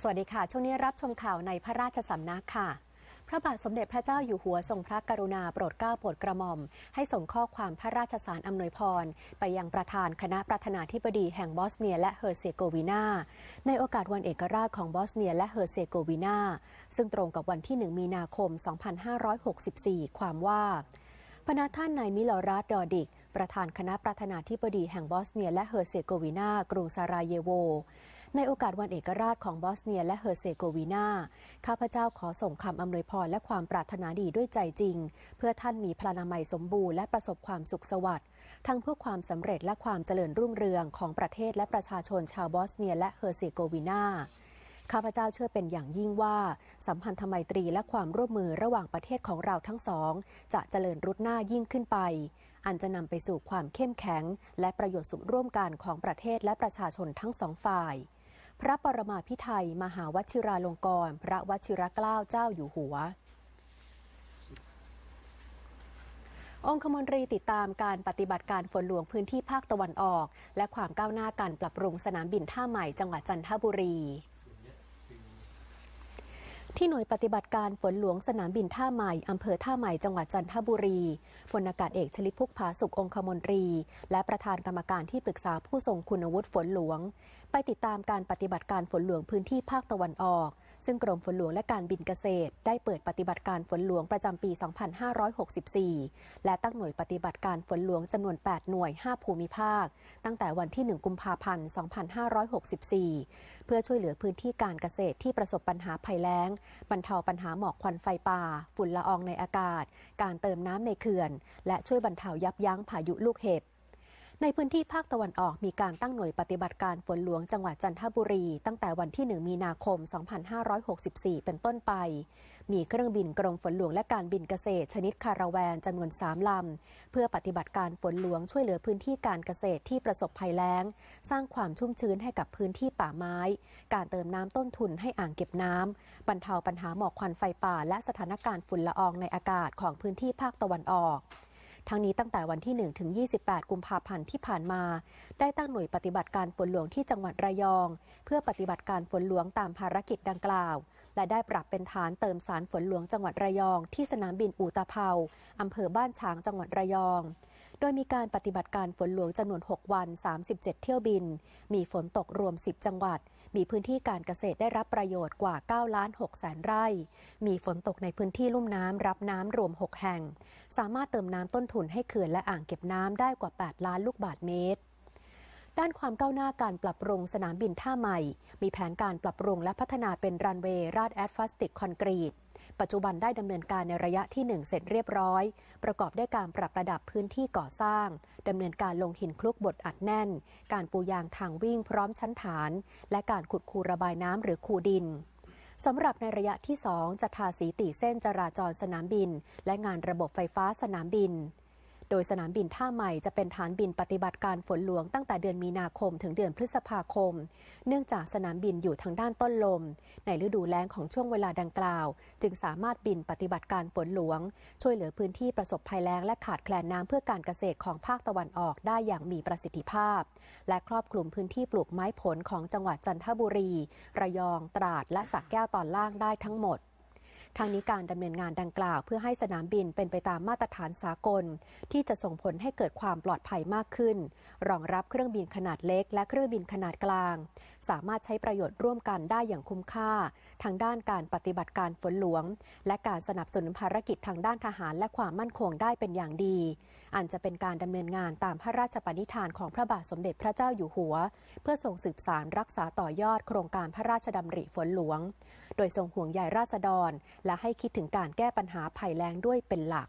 สวัสดีค่ะ ช่วงนี้รับชมข่าวในพระราชสำนักค่ะ พระบาทสมเด็จพระเจ้าอยู่หัวทรงพระกรุณาโปรดเกล้าโปรดกระหม่อม ให้ส่งข้อความพระราชสารอำนวยพร ไปยังประธานคณะประธานาธิบดีแห่งบอสเนียและเฮอร์เซโกวีนา ในโอกาสวันเอกราชของบอสเนียและเฮอร์เซโกวีนา ซึ่งตรงกับวันที่ 1 มีนาคม 2564 ความว่าพระท่านนายมิลอรัสดอดิก ประธานคณะประธานาธิบดีแห่งบอสเนียและเฮอร์เซโกวีนากรุงซาราเยโว ในโอกาสวันเอกราชของบอสเนียและเฮอร์เซโกวีนา ข้าพเจ้าขอส่งคำอำนวยพรและความปรารถนาดีด้วยใจจริง เพื่อท่านมีพลานามัยสมบูรณ์และประสบความสุขสวัสดิ์ทั้งเพื่อความสำเร็จและความเจริญรุ่งเรืองของประเทศและประชาชนชาวบอสเนียและเฮอร์เซโกวีนาข้าพเจ้าเชื่อเป็นอย่างยิ่งว่า สัมพันธไมตรีและความร่วมมือระหว่างประเทศของเราทั้งสอง จะเจริญรุดหน้ายิ่งขึ้นไป อันจะนำไปสู่ความเข้มแข็ง และประโยชน์สุขร่วมกันของประเทศและประชาชนทั้งสองฝ่าย พระปรมาพิไทยมหาวชิราลงกรณพระวชิรเกล้าเจ้าอยู่หัว องคมนตรีติดตามการปฏิบัติการฝนหลวงพื้นที่ภาคตะวันออก และความก้าวหน้าการปรับปรุงสนามบินท่าใหม่จังหวัดจันทบุรี ที่หน่วยปฏิบัติการฝนหลวงสนามบินท่าใหม่ อำเภอท่าใหม่ จังหวัดจันทบุรีพลอากาศเอกชลิพุกผาสุของคมนตรี และประธานกรรมการที่ปรึกษาผู้ทรงคุณวุฒิฝนหลวง ไปติดตามการปฏิบัติการฝนหลวงพื้นที่ภาคตะวันออก ซึ่งกรมฝนหลวงและการบินเกษตร ได้เปิดปฏิบัติการฝนหลวงประจำปี 2564 และตั้งหน่วยปฏิบัติการฝนหลวงจำนวน 8 หน่วย 5 ภูมิภาค ตั้งแต่วันที่ 1 กุมภาพันธ์ 2564 เพื่อช่วยเหลือพื้นที่การเกษตรที่ประสบปัญหาภัยแล้ง บรรเทาปัญหาหมอกควันไฟป่า ฝุ่นละอองในอากาศ การเติมน้ำในเขื่อน และช่วยบรรเทายับยั้งพายุลูกเห็บ ในพื้นที่ภาคตะวันออกมีการตั้งหน่วยปฏิบัติการฝนหลวงจังหวัดจันทบุรี ตั้งแต่วันที่ 1 มีนาคม 2564 เป็นต้นไป มีเครื่องบินกรมฝนหลวงและการบินเกษตร ชนิดคาราแวนจำนวน 3 ลำ เพื่อปฏิบัติการฝนหลวงช่วยเหลือพื้นที่การเกษตรที่ประสบภัยแล้ง สร้างความชุ่มชื้นให้กับพื้นที่ป่าไม้ การเติมน้ำต้นทุนให้อ่างเก็บน้ำบรรเทาปัญหาหมอกควันไฟป่า และสถานการณ์ฝุ่นละอองในอากาศของพื้นที่ภาคตะวันออก ทั้งนี้ตั้งแต่วันที่ 1 ถึง 28 กุมภาพันธ์ที่ผ่านมา ได้ตั้งหน่วยปฏิบัติการฝนหลวงที่จังหวัดระยอง เพื่อปฏิบัติการฝนหลวงตามภารกิจดังกล่าว และได้ปรับเป็นฐานเติมสารฝนหลวงจังหวัดระยอง ที่สนามบินอูตะเภาอำเภอบ้านฉางจังหวัดระยอง โดยมีการปฏิบัติการฝนหลวงจำนวน 6 วัน 37 เที่ยวบิน มีฝนตกรวม 10 จังหวัดมีพื้นที่การเกษตรได้รับประโยชน์กว่า 9 ล้าน6แสนไร่ มีฝนตกในพื้นที่ลุ่มน้ำรับน้ำรวม 6 แห่ง สามารถเติมน้ำต้นทุนให้เขื่อนและอ่างเก็บน้ำได้กว่า 8 ล้านลูกบาศก์เมตร ด้านความก้าวหน้าการปรับปรุงสนามบินท่าใหม่ มีแผนการปรับปรุงและพัฒนาเป็นรันเวย์ราดแอสฟัสติกคอนกรีตปัจจุบันได้ดำเนินการในระยะที่ 1 เสร็จเรียบร้อย ประกอบด้วยการปรับระดับพื้นที่ก่อสร้างดำเนินการลงหินคลุกบดอัดแน่น การปูยางทางวิ่งพร้อมชั้นฐาน และการขุดคูระบายน้ำหรือคูดิน สำหรับในระยะที่ 2 จะทาสีตีเส้นจราจรสนามบิน และงานระบบไฟฟ้าสนามบิน โดยสนามบินท่าใหม่จะเป็นฐานบินปฏิบัติการฝนหลวงตั้งแต่เดือนมีนาคมถึงเดือนพฤษภาคม เนื่องจากสนามบินอยู่ทางด้านต้นลม ในฤดูแล้งของช่วงเวลาดังกล่าว จึงสามารถบินปฏิบัติการฝนหลวง ช่วยเหลือพื้นที่ประสบภัยแล้งและขาดแคลนน้ำเพื่อการเกษตรของภาคตะวันออกได้อย่างมีประสิทธิภาพ และครอบคลุมพื้นที่ปลูกไม้ผลของจังหวัดจันทบุรี ระยอง ตราด และสักแก้วตอนล่างได้ทั้งหมด ทางนี้การดำเนินงานดังกล่าว เพื่อให้สนามบินเป็นไปตามมาตรฐานสากล ที่จะส่งผลให้เกิดความปลอดภัยมากขึ้น รองรับเครื่องบินขนาดเล็กและเครื่องบินขนาดกลาง สามารถใช้ประโยชน์ร่วมกันได้อย่างคุ้มค่า ทางด้านการปฏิบัติการฝนหลวง และการสนับสนุนภารกิจทางด้านทหารและความมั่นคงได้เป็นอย่างดี อันจะเป็นการดำเนินงานตามพระราชปณิธานของพระบาทสมเด็จพระเจ้าอยู่หัว เพื่อส่งสืบสารรักษาต่อยอดโครงการพระราชดำริฝนหลวง โดยทรงห่วงใยราษฎร และให้คิดถึงการแก้ปัญหาภัยแล้งด้วยเป็นหลัก